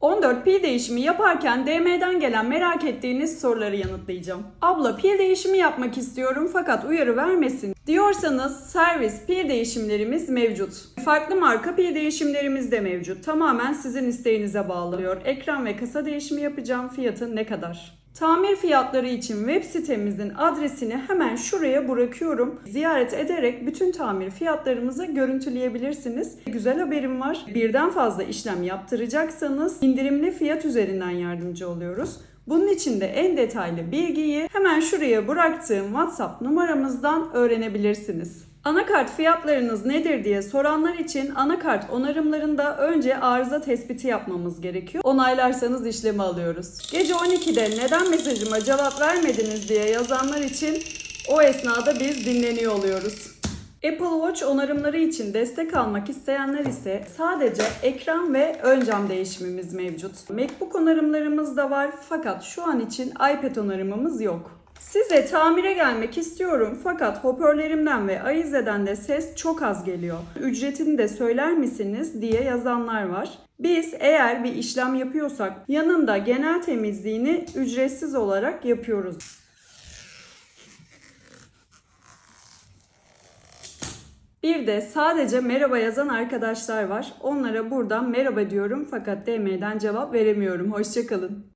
14 pil değişimi yaparken DM'den gelen merak ettiğiniz soruları yanıtlayacağım. Abla pil değişimi yapmak istiyorum fakat uyarı vermesin diyorsanız servis pil değişimlerimiz mevcut. Farklı marka pil değişimlerimiz de mevcut. Tamamen sizin isteğinize bağlıyor. Ekran ve kasa değişimi yapacağım. Fiyatı ne kadar? Tamir fiyatları için web sitemizin adresini hemen şuraya bırakıyorum. Ziyaret ederek bütün tamir fiyatlarımızı görüntüleyebilirsiniz. Güzel haberim var. Birden fazla işlem yaptıracaksanız indirimli fiyat üzerinden yardımcı oluyoruz. Bunun için de en detaylı bilgiyi hemen şuraya bıraktığım WhatsApp numaramızdan öğrenebilirsiniz. Anakart fiyatlarınız nedir diye soranlar için anakart onarımlarında önce arıza tespiti yapmamız gerekiyor. Onaylarsanız işlemi alıyoruz. Gece 12'de neden mesajıma cevap vermediniz diye yazanlar için o esnada biz dinleniyor oluyoruz. Apple Watch onarımları için destek almak isteyenler ise sadece ekran ve ön cam değişimimiz mevcut. MacBook onarımlarımız da var fakat şu an için iPad onarımımız yok. Size tamire gelmek istiyorum fakat hoparlörlerimden ve Ayize'den de ses çok az geliyor. Ücretini de söyler misiniz diye yazanlar var. Biz eğer bir işlem yapıyorsak yanında genel temizliğini ücretsiz olarak yapıyoruz. Bir de sadece merhaba yazan arkadaşlar var. Onlara buradan merhaba diyorum fakat DM'den cevap veremiyorum. Hoşçakalın.